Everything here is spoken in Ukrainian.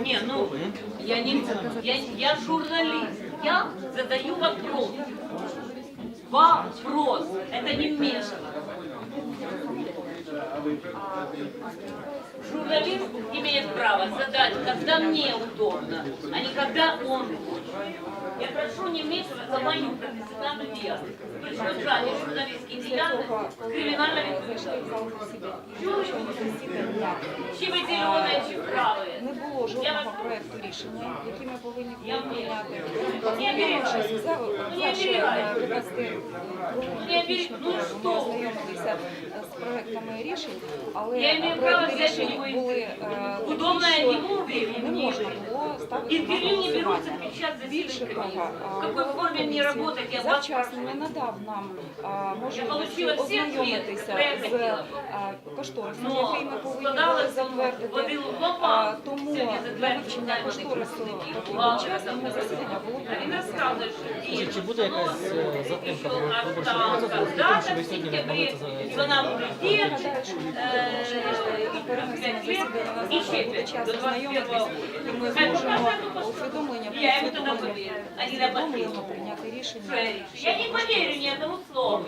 Не, ну, я не, я, я журналист, я задаю вопрос. Вопрос, это не вмешивание. Журналист имеет право задать, когда мне удобно, а не когда он хочет. Я прошу не вмешиваться в мою профессиональную деятельность. Перешкоджання журналістській діяльності кримінальна відповідальність. Чули? Чи ви зелене, Жодного проекту рішення, які ми повинні Я прийняти. Не Ознайомившись за Не перше, оберігайте. е, вести Не технічну оберігайте. Ну, перерву, ми ознайомилися з проектами рішень, але проекти рішень були е, що не можна було ставити на голосування. Більше того, я вас завчасно не надав нам а, можливості ознайомитися я з кошторисом, який ми повинні були затвердити. Тому для вивчення кошторису влади, засідання було діє. Чи буде якась е, затримка виборчого процесу, що ви в сьогодні і діяти, Гадаю, що е, і ще буде час ознайомитись, і ми зможемо усвідомлення Я йому тоді підсвідомлення повірю, а не на усвідомлено папір. прийняти рішення. Я не поверю ни одному слову.